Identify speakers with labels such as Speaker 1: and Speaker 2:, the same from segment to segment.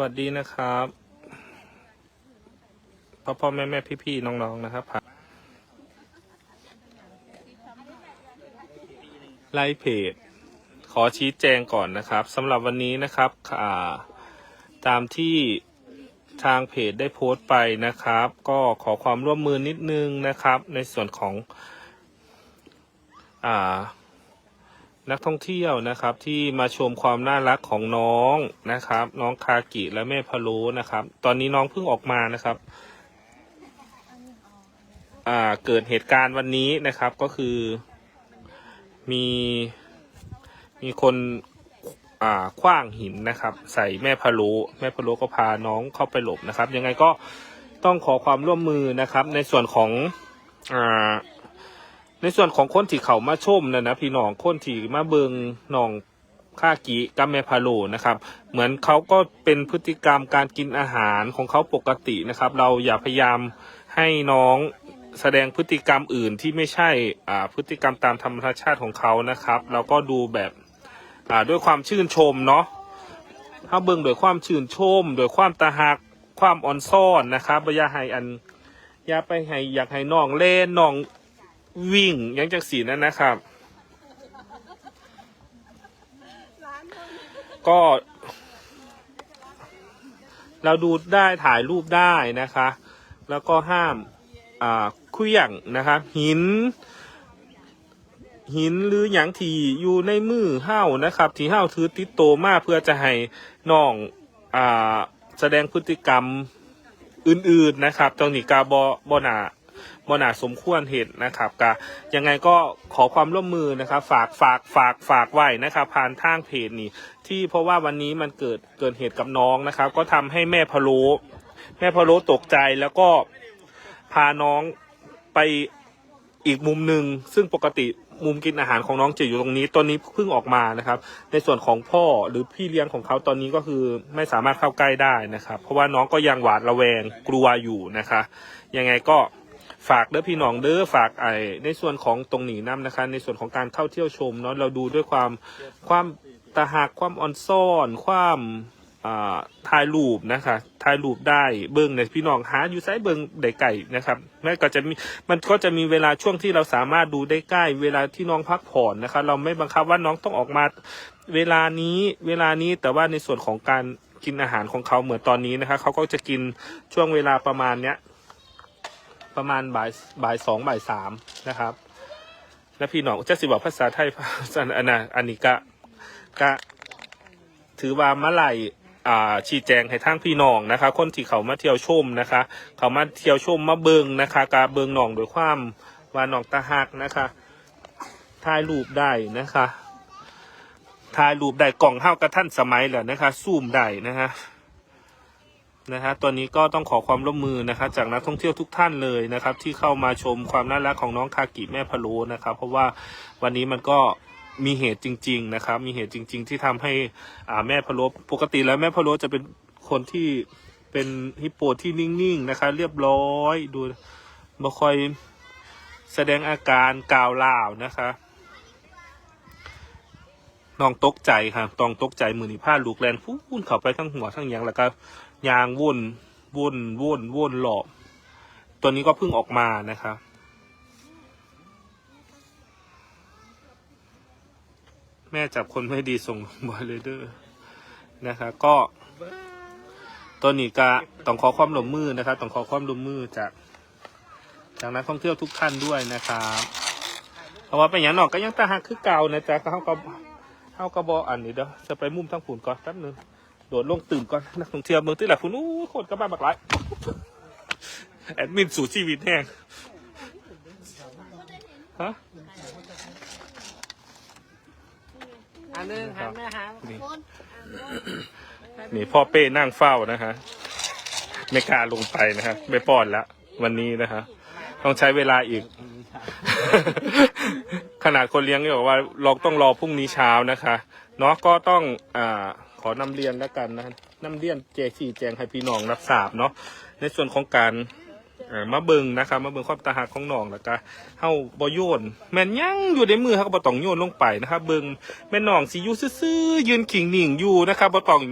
Speaker 1: วัสดีนะครับพ่อพ่อแม่แม่พี่พี่ๆน้องๆนะครับไล่เพจขอชี้แจงก่อนนะครับสำหรับวันนี้นะครับอ่าตามที่ทางเพจได้โพสต์ไปนะครับ ก็ขอความร่วมมือนิดนึงนะครับ ในส่วนของอ่า นักท่องเที่ยวนะครับที่มาชมความน่ารักของน้องนะครับ น้องคากิและแม่พะโล้นะครับ ตอนนี้น้องเพิ่งออกมานะครับอ่าเกิดเหตุการณ์วันนี้นะครับก็คือมีมีคนอ่าคว้างหินนะครับ ใส่แม่พะโล้แม่พะโล้ก็พาน้องเข้าไปหลบนะครับ ยังไงก็ต้องขอความร่วมมือนะครับ ในส่วนของอ่า ในส่วนของคนที่เขามาชมนะนะพี่น้องคนที่มาเบิงน้องค่ากิกัมแมพาโลนะครับ เหมือนเขาก็เป็นพฤติกรรมการกินอาหารของเขาปกตินะครับ เราอย่าพยายามให้น้องแสดงพฤติกรรมอื่นที่ไม่ใช่อ่าพฤติกรรมตามธรรมชาติของเขานะครับ เราก็ดูแบบอ่าด้วยความชื่นชมเนาะถ้าเบิงโดยความชื่นชม โดยความตาหักความอ่อนซ่อนนะครับอย่าให้อันอย่าไปให้อยากให้น้องเล่นน้อง วิ่งยังจากสีนั้นนะครับ ก็เราดูได้ถ่ายรูปได้นะคะ แล้วก็ห้ามอ่าเคลื่องนะครับ หิน หินหรืออย่างที่อยู่ในมือเห้านะครับ ที่เห้าถือติดโตวมาเพื่อจะให้น้องอ่าแสดงพฤติกรรมอื่นๆนะครับตรงนี้กาบอบอนา บนาสมควรเห็นนะครับกะยังไงก็ขอความร่วมมือนะครับ ฝากฝากฝากฝากไว้นะครับผ่านทางเพจนี่ ที่เพราะว่าวันนี้มันเกิดเกิดเหตุกับน้องนะครับ ก็ทำให้แม่พะโล้แม่พะโล้ตกใจแล้วก็พาน้องไปอีกมุมหนึ่งซึ่งปกติมุมกินอาหารของน้องจะอยู่ตรงนี้ตอนนี้เพิ่งออกมานะครับ ในส่วนของพ่อหรือพี่เลี้ยงของเขาตอนนี้ก็คือไม่สามารถเข้าใกล้ได้นะครับ เพราะว่าน้องก็ยังหวาดระแวงกลัวอยู่นะคะ ยังไงก็ ฝากเด้อพี่น้องเด้อฝากไอในส่วนของตรงหนีน้ำนะคะ ในส่วนของการเข้าเที่ยวชมเนาะเราดูด้วยความความตาหักความอ่อนซ่อน ความอ่าถ่ายรูปนะคะถ่ายรูปได้เบิ้งในพี่น้องหาอยู่ไซเบิ้งได้ไก่นะครับแม้ก็จะมีมันก็จะมีเวลาช่วงที่เราสามารถดูได้ใกล้เวลาที่น้องพักผ่อนนะคะ เราไม่บังคับว่าน้องต้องออกมาเวลานี้เวลานี้แต่ว่าในส่วนของการกินอาหารของเขาเหมือนตอนนี้นะคะเขาก็จะกินช่วงเวลาประมาณเนี้ย ประมาณบ่ายบ่ายสองบ่ายสามนะครับ และพี่น้องจะสิบอกภาษาไทยภาษาอันนะอันนี้กะกะถือว่ามาไลอ่าชี้แจงให้ทางพี่น้องนะคะ คนที่เขามาเที่ยวชมนะคะ เขามาเที่ยวชมมาเบิงนะคะกาเบิงหนองโดวยความว่าหนองตาหักนะคะถ่ายรูปได้นะคะถ่ายรูปได้กล่องเท่ากับท่านสมัยแหละนะคะ ซูมได้นะคะ นะฮะตัวนี้ก็ต้องขอความร่วมมือนะครับจากนักท่องเที่ยวทุกท่านเลยนะครับ ที่เข้ามาชมความน่ารักของน้องคากิแม่พะโล้นะครับ เพราะว่าวันนี้มันก็มีเหตุจริง ๆ นะครับ มีเหตุจริง ๆ ที่ทำให้อ่าแม่พะโล้ปกติแล้วแม่พะโล้จะเป็นคนที่เป็นฮิปโปที่นิ่งๆนะคะเรียบร้อยดูไม่ค่อยแสดงอาการกาวล่าวนะคะน้องตกใจครับต้องตกใจมือนีผ้าลูกแลนฟูนเข้าไปทั้งหัวทั้งยังแล้วก็ ยางวุ่นวุ่นวุ่นวุ่นหลอบตัวนี้ก็เพิ่งออกมานะครับแม่จับคนไม่ดีส่งบอยเลเดอร์นะครับก็ตัวนี้ก็ต้องขอความร่วมมือนะครับต้องขอความร่วมมือจาก จากนักท่องเที่ยวทุกท่านด้วยนะครับเพราะว่าเป็นอย่างนอกก็ยังตาหักคือเก่านะจ๊ะเขาก็เขาก็บออันนี้เด้อจะไปมุมทั้งผุนก่อนแป๊บนึง โดดลงตื่นก่อนนักท่องเที่ยวเมืองที่แหละคุณอู้โคตรกระบ้าบักไรแอดมินสู่ชีวิตแห้งฮะ
Speaker 2: อันนึงหันมาหา
Speaker 1: นี่นี่พ่อเป้นั่งเฝ้านะฮะไม่กล้าลงไปนะฮะไม่ป้อนละวันนี้นะฮะต้องใช้เวลาอีก ขนาดคนเลี้ยงเนี่ยบอกว่าเราต้องรอพรุ่งนี้เช้านะคะเนาะก็ต้องอ่าข อนำเรียนแล้วกันนะนำเรียนเจสี่แจงให้พี่น้องรับทราบเนาะในส่วนของการเอ่อมาเบิงนะครับมาเบิงความตาหักของน้องแล้วก็เฮาบ่โยนแม่นยังอยู่ในมือเขาก็บ่ต้องโยนลงไปนะครับเบิงแม่น้องสิอยู่ซื่อๆยืนขิงหนิ่งอยู่นะครับบ่ต้อง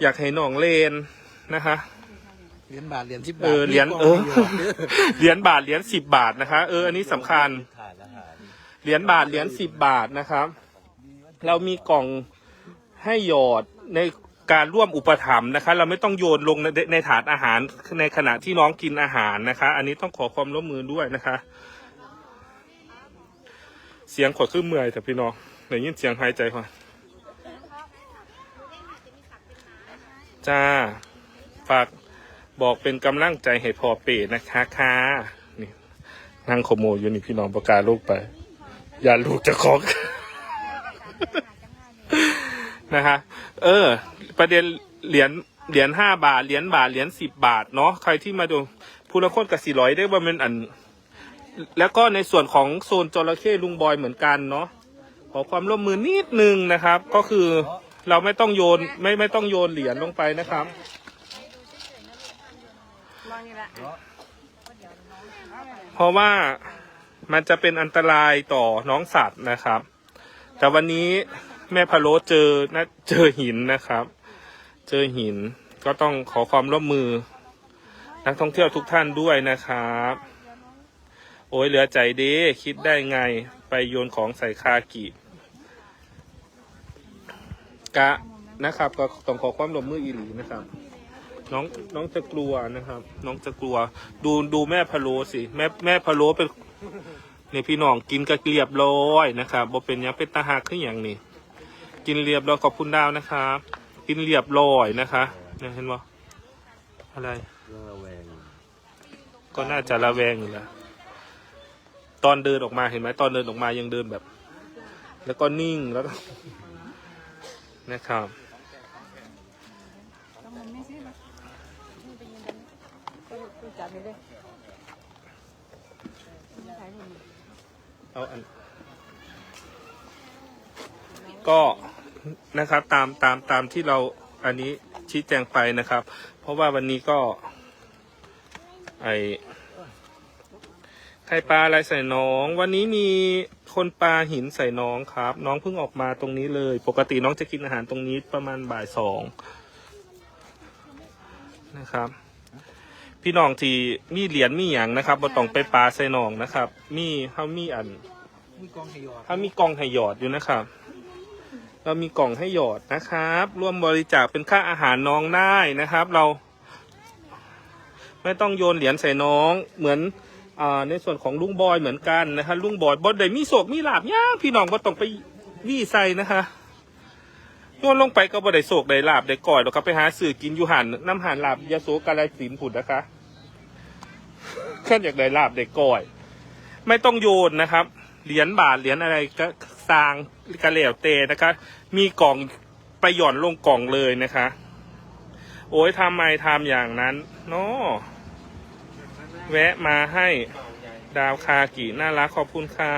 Speaker 1: อยากให้น้องเลนนะคะ
Speaker 3: เหรียญบาทเหรียญสิบบาท
Speaker 1: เออเหรียญ
Speaker 3: มีกง
Speaker 1: เออ
Speaker 3: มียู่
Speaker 1: เหรียญบาทเหรียญสิบบาทนะคะเอออันนี้สำคัญเหรียญบาทเหรียญสิบบาทนะครับ เรามีกล่อง ให้หยอดในการร่วมอุปถัมภ์นะคะ เราไม่ต้องโยนลงในในถาดอาหารในขณะที่น้องกินอาหารนะคะ อันนี้ต้องขอความร่วมมือด้วยนะคะ เสียงขวดขึ้นเมื่อยแต่พี่น้องเดี๋ยวยินเสียงหายใจก่อนจ้า ฝากบอกเป็นกำลังใจให้พอเปรนะคะค่ะนี่นั่งขโมยอยู่นี่พี่น้องประกาศลูกไป อย่าลูกจะคอก นะคะ เออ ประเด็นเหรียญเหรียญห้าบาท เหรียญบาท เหรียญสิบบาท เนาะ ใครที่มาดูผู้ละคนกับสี่ร้อยได้ว่ามันอัน แล้วก็ในส่วนของโซนจระเข้ลุงบอยเหมือนกันเนาะ ขอความร่วมมือนิดนึงนะครับ ก็คือเราไม่ต้องโยนไม่ไม่ต้องโยนเหรียญลงไปนะครับ เพราะว่ามันจะเป็นอันตรายต่อน้องสัตว์นะครับ แต่วันนี้ แม่พะโล้เจอนะเจอหินนะครับ เจอหินก็ต้องขอความร่วมมือ นักท่องเที่ยวทุกท่านด้วยนะครับ โอ้ยเหลือใจด้คิดได้ไงไปโยนของใส่คากิกะนะครับ ก็ต้องขอความร่วมมืออีหลีนะครับ น้องน้องจะกลัวนะครับ น้องจะกลัว ดูดูแม่พะโล้สิแม่แม่พะโล้เป็นเนี่ยพี่น้องกินกระเรียบร้อยนะครับบ่เป็นหยังเป็นตาหักขึ้นอหย่างนี้ กินเรียบร้อยขอบคุณดาวนะครับ กินเรียบร้อยนะคะเนี่ยเห็นบ่อะไรก็น่าจะระแวงอยู่แล้วตอนเดินออกมาเห็นไหมตอนเดินออกมายังเดินแบบ แล้วก็นิ่งแล้วก็นะครับ
Speaker 2: เอา
Speaker 1: อันก็ นะครับ ตามตามตามที่เราอันนี้ชี้แจงไปนะครับ เพราะว่าวันนี้ก็ไอไข่ปลาอะไรใส่น้อง วันนี้มีคนปลาหินใส่น้องครับ น้องเพิ่งออกมาตรงนี้เลย ปกติน้องจะกินอาหารตรงนี้ประมาณบ่ายสองนะครับ พี่น้องที่มีเหรียญมีอย่างนะครับบ่ต้องไปปลาใส่น้องนะครับ มีเขามีอัน
Speaker 3: มีกองให้หยอด
Speaker 1: ถ้ามีกองให้หยอดอยู่นะครับ เรามีกล่องให้หยอดนะครับ ร่วมบริจาคเป็นค่าอาหารน้องได้นะครับ เรา ไม่ต้องโยนเหรียญใส่น้องเหมือนอในส่วนของลุงบอยเหมือนกันนะคะลุงบอยบอดได้มีโศกมีลาบย่างพี่น้องบ่ต้องไปวี่ใส่นะคะโยนลงไปก็บ่ได้โศกได้ลาบได้ก่อยเราก็ไปหาสื่อกินอยู่หันน้ำหันลาบยาโสกาลสินผุดนะคะแค่อยากได้ลาบได้ก่อย ไม่ต้องโยนนะครับเหรียญบาทเหรียญอะไรก็ สร้างกระเหลวเตนะคะ มีกล่องไปหย่อนลงกล่องเลยนะคะ โอ้ยทำไมทำอย่างนั้นเนาะแวะมาให้ดาวคากิน่ารักขอบคุณค่ะ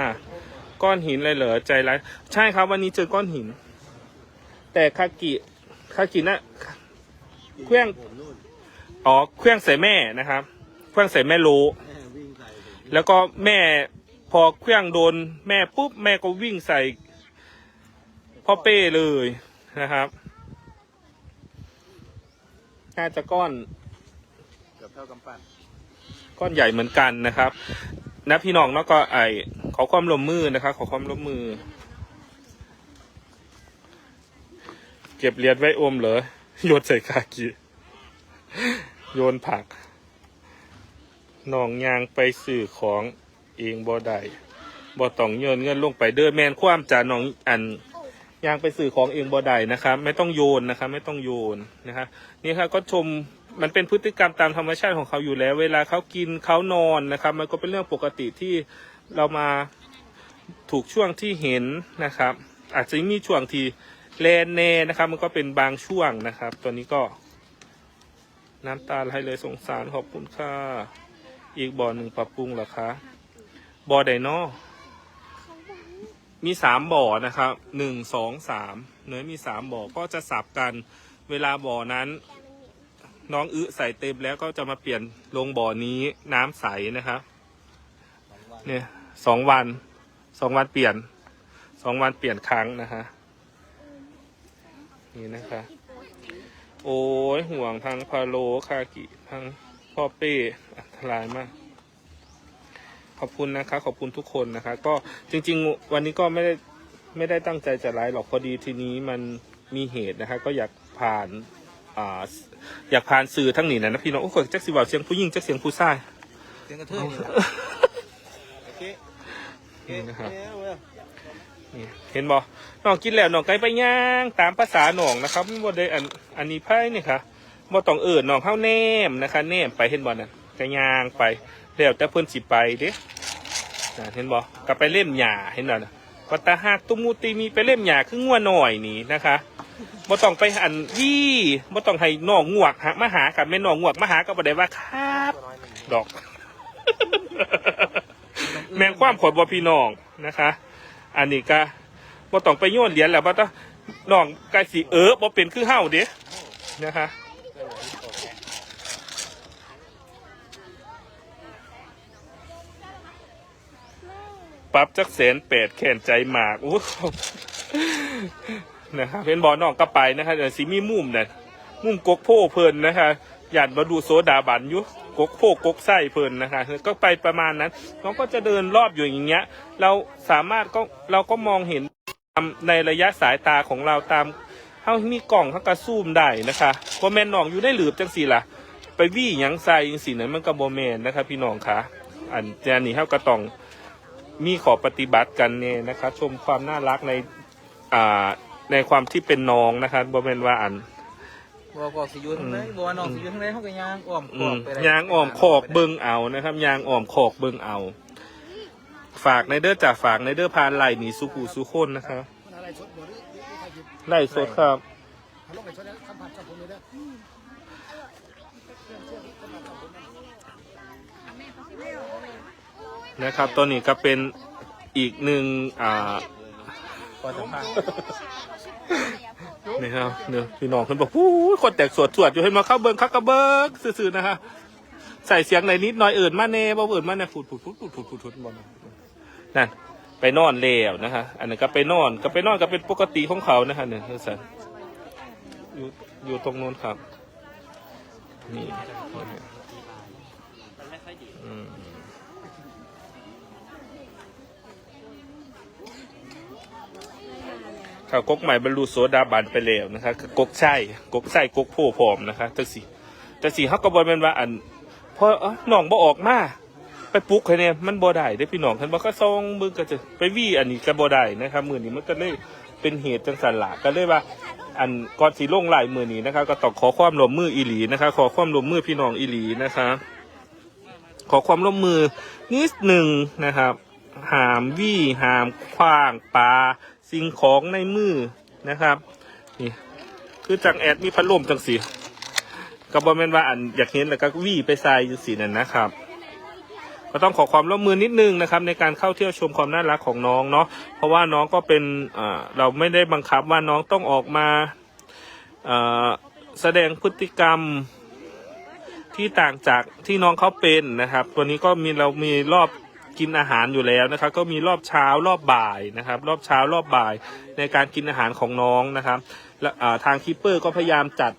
Speaker 1: ก้อนหินเลยเหรอใจร้ายใช่ครับ วันนี้เจอก้อนหิน แต่คากิคากิน่ะเครื่องอ๋อเครื่องใส่แม่นะครับ เครื่องใส่แม่โล
Speaker 3: วิ่งใส่
Speaker 1: แล้วก็แม่ พอเครื่องโดนแม่ปุ๊บแม่ก็วิ่งใส่พ่อเป้เลยนะครับ น่าจะก้อน
Speaker 3: เกือบเท่ากำปั้น
Speaker 1: ก้อนใหญ่เหมือนกันนะครับ นะพี่น้องเนาะก็ไอขอความร่วมมือนะครับ ขอความร่วมมือ เก็บเหรียญไว้อมเหรอโยนใส่คากิโยนผักน้องยางไปสื่อของ เองบ่ได้บ่ต้องโยนเงินลงไปเด้อแมนความจาน้องอันยางไปสื่อของเองบ่ได้นะครับ ไม่ต้องโยนนะครับ ไม่ต้องโยนนะครับนี่ครับก็ชมมันเป็นพฤติกรรมตามธรรมชาติของเขาอยู่แล้ว เวลาเขากินเขานอนนะครับ มันก็เป็นเรื่องปกติที่เรามาถูกช่วงที่เห็นนะครับ อาจจะมีช่วงที่แลนเนนะครับ มันก็เป็นบางช่วงนะครับ ตัวนี้ก็น้ำตาไหลเลยสงสารขอบคุณค่ะอีกบ่อหนึ่งปรับปรุงเหรอคะ บ่อไดโนอมีสามบ่อนะครับหนึ่งสองสามเนื้อมีสามบ่อก็จะสับกัน เวลาบ่อนั้น น้องอึใส่เต็มแล้วก็จะมาเปลี่ยนลงบ่อนี้น้ำใสนะครับเนี่ยสองวันสองวันเปลี่ยนสองวันเปลี่ยนครั้งนะคะนี่นะคะ โอ้ยห่วงทั้งพาโลคากิทั้งพ่อเป้อันตรายมาก ขอบคุณนะคะ ขอบคุณทุกคนนะคะ ก็จริง ๆ วันนี้ก็ไม่ได้ไม่ได้ตั้งใจจะไลฟ์หรอกพอดีทีนี้มันมีเหตุนะคะ ก็อยากผ่านอ่าอยากผ่านสื่อทั้งนี้นะนะพี่น้องโอ้โหจักสิบ่าวเสียงผู้หญิงจักเสียงผู้ชาย
Speaker 3: เสียงกระเทยนี่แหละโอเคโอเค
Speaker 1: นะครับ
Speaker 3: เอาเว้ย
Speaker 1: นี่เห็นบ่น้องกินแล้วน้องไก่ไปย่างตามภาษาน้องนะครับบ่ได้อันอันนี้ไพ่นี่ค่ะบ่ต้องเอิ้นน้องเข้าแนมนะคะ แนมไปเห็นบ่น่ะก็ย่างไป แล้วแต่เพิ่นสิไปเด้น่ะเห็นบ่ก็ไปเล่มหญ้าเห็นบ่น่ะก็ตาหักตุมูตีมีไปเล่มหญ้าคืองัวหน่อยนี่นะคะบ่ต้องไปอันวี่บ่ต้องให้น้องงวกหามาหากับแม่น้องงวกมาหาก็บ่ได้ว่าครับ ดอก แมงความขดบ่พี่น้องนะคะ อันนี้ก็บ่ต้องไปโยนเหรียญแล้วบ่ต้องน้องไก่สีเออบ่เป็นคือเฮาเด้นะคะ ปรับจักแสนแปดแขนใจหมากอู้นะครับเป็นบอลน้องก็ไปนะคะเดี๋ยวสีมีมุมเนี่ยมุมกกโพเพลินนะคะหยาดมาดูโซดาบันอยู่กกโพกกไส้เพลินนะคะก็ไปประมาณนั้นน้องก็จะเดินรอบอยู่อย่างเงี้ย เราสามารถก็เราก็มองเห็นตามในระยะสายตาของเราตามเท่าที่มีกล่องเขากระซูมได้นะคะพอแมนน้องอยู่ได้หลืบจังสีล่ะ ไปวี่ยังใส่ยังสีนั้นมันก็บแมนนะคะพี่น้องคะอันเจนี่เขาก็ต้อง มีขอปฏิบัติกันเนี่ยนะครับชมความน่ารักในอ่าในความที่เป็นน้องนะครับบอเป็นว่าอัน
Speaker 3: บอกบอกสิอยูทั้งไหนบอกว่าน้องสิอยูทั้งไหนเขาก็ย่างอ้อมข
Speaker 1: อื
Speaker 3: อบ
Speaker 1: ม
Speaker 3: ไปได้
Speaker 1: ยางอ่อมขอกเบิงเอานะครับยางอ่อมขอกเบิงเอา ฝากในเด้อจากฝากในเด้อพานไหลหนีสุขูสุคนนะครับไล่สดครับ นะครับ ตัวนี้ก็เป็นอีกหนึ่งอ่า
Speaker 3: ก่อนจะพา
Speaker 1: นี่ครับเนื้อพี่น้องเพิ่นบอกผู้คนแตกสวดสวดอยู่ให้มาเข้าเบิ้งเข้ากระเบิกซื่อๆนะฮะใส่เสียงในนิดหน่อยเอิ่นมาเน่บ่เอิ่นมาเน่ฟูดฟูดฟูดฟูดฟูดฟูดฟูดบ่นะนั่นไปนอนแล้วนะฮะอันนั้นก็ไปนอนก็ไปนอนก็เป็นปกติของเขานะฮะเนี่ยอสันอยู่อยู่ตรงโน้นครับ นี่นะฮะอืม ข่าวกกใหม่บรรลุโสดาบันไปแล้วนะคะกกไส้กกไส้กกโพพร้อมนะคะจังสีจังสีเขาก็บอลเป็นว่าอันพอเอ้อน้องบ่ออกมาไปปลุกให้เนี่ยมันบ่ได้ได้พี่น้องท่านบอกก็ซองมือก็จะไปวี่อันนี้ก็บ่ได้นะครับมือนี้มันก็เลยเป็นเหตุจังสันหละก็เลยว่า อันก่อนสีลงลายมือนี้นะครับ ก็ต้องขอความร่วมมืออีหลีนะคะขอความร่วมมือพี่น้องอีหลีนะคะขอความร่วมมือนิดหนึ่งนะครับ หามวี่หามคว้างปลาสิ่งของในมือนะครับ นี่ คือจังแอดมีพัดลมจังสีก็บอแมนว่าอันอยากเห็นแล้วก็วี่ไปใส่อยู่สีนั่นนะครับก็ต้องขอความร่วมมือนิดนึงนะครับ ในการเข้าเที่ยวชมความน่ารักของน้องเนาะเพราะว่าน้องก็เป็นเราไม่ได้บังคับว่าน้องต้องออกมาแสดงพฤติกรรมที่ต่างจากที่น้องเขาเป็นนะครับ ตัวนี้ก็มีเรามีรอบ กินอาหารอยู่แล้วนะครับ ก็มีรอบเช้ารอบบ่ายนะครับ รอบเช้ารอบบ่ายในการกินอาหารของน้องนะครับและทางคิปเปอร์ก็พยายามจัด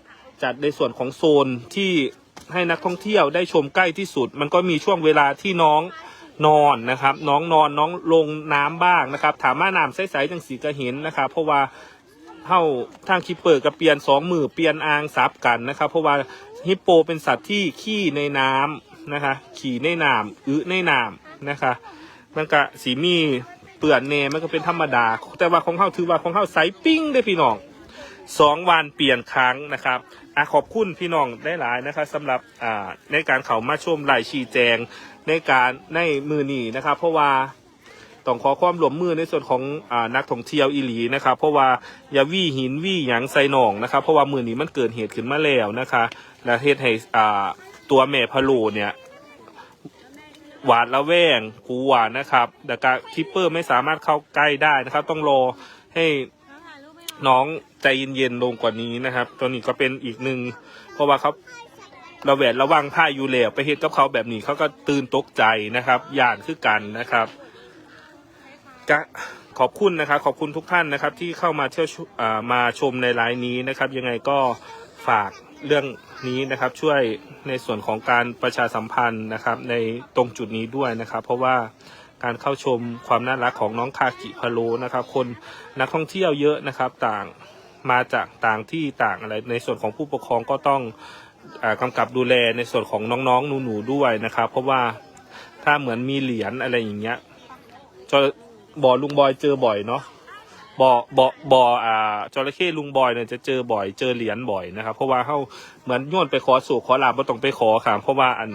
Speaker 1: จัดในส่วนของโซนที่ให้นักท่องเที่ยวได้ชมใกล้ที่สุด มันก็มีช่วงเวลาที่น้องนอนนะครับ น้องนอนน้องลงน้ำบ้างนะครับ ถามว่าน้ำใสๆจังสีก็เห็นนะครับ เพราะว่าเท่าทางคิปเปอร์กับเปลี่ยนสองมือเปลี่ยนอางซับกันนะครับ เพราะว่าฮิปโปเป็นสัตว์ที่ขี้ในน้ำนะคะขี่ในน้ำอึในน้ำ นะคะมันก็สีมีเปื่อนเนมันก็เป็นธรรมดา แต่ว่าของเขาถือว่าของเขาใสปิ้งได้พี่น้องสองวันเปลี่ยนครั้งนะครับอขอบคุณพี่น้องได้หลายนะครับสำหรับในการเขามาชมรายชี้แจงในการในมือนีนะครับ เพราะว่าต้องขอความร่วมมือในส่วนของอนักท่องเที่ยวอีหลีนะครับ เพราะว่าอย่าวี่หินวี่หยังใส่หนองนะครับ เพราะว่ามือนี้มันเกิดเหตุขึ้นมาแล้วนะคะ และเหตุให้ตัวแม่พะโลเนี่ย หวาดระแวงกลัวนะครับแต่กคิปเปอร์ไม่สามารถเข้าใกล้ได้นะครับ ต้องรอให้น้องใจเย็นๆลงกว่านี้นะครับ ตัวนี้ก็เป็นอีกหนึ่งเพราะว่าเขาระแวดระวังผ้าอยู่แล้วไปเหตุกับเขาแบบนี้เขาก็ตื่นตกใจนะครับย่านคือกันนะครับก็ขอบคุณนะครับ ขอบคุณทุกท่านนะครับ ที่เข้ามาเที่ยวชอ่ามาชมในไลน์นี้นะครับ ยังไงก็ฝาก เรื่องนี้นะครับช่วยในส่วนของการประชาสัมพันธ์นะครับ ในตรงจุดนี้ด้วยนะครับ เพราะว่าการเข้าชมความน่ารักของน้องคากิพะโลนะครับ คนนักท่องเที่ยวเยอะนะครับต่างมาจากต่างที่ต่างอะไร ในส่วนของผู้ปกครองก็ต้องอกำกับดูแลในส่วนของน้องๆหนูๆด้วยนะครับ เพราะว่าถ้าเหมือนมีเหรียญอะไรอย่างเงี้ยจะบ่อลุงบอยเจอบ่อยเนาะ บ่อบ่อบ่ออ่าจระเข้ลุงบอยเนี่ยจะเจอบ่อยเจอเหรียญบ่อยนะครับ เพราะว่าเขาเหมือนโยนไปขอสูกขอลาบบ่ต้องไปขอค่ะเพราะว่าอัน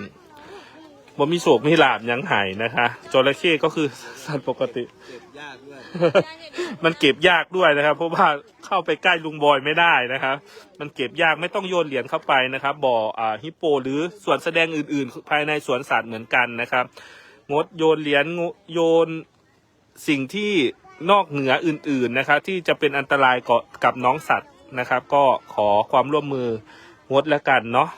Speaker 1: บ่มีโศกมีลาบยังไห้นะคะจระเข้ก็คือสัตว์ปกติ
Speaker 3: เก็บยากด้วย
Speaker 1: มันเก็บยากด้วยนะครับ เพราะว่าเข้าไปใกล้ลุงบอยไม่ได้นะครับ มันเก็บยากไม่ต้องโยนเหรียญเข้าไปนะครับ บ่ออ่าฮิปโป หรือส่วนแสดงอื่น ๆ ภายในสวนสัตว์เหมือนกันนะครับ งดโยนเหรียญงดโยนสิ่งที่ นอกเหนืออื่นๆนะครับที่จะเป็นอันตรายกับน้องสัตว์นะครับ ก็ขอความร่วมมืองดแล้วกันเนาะ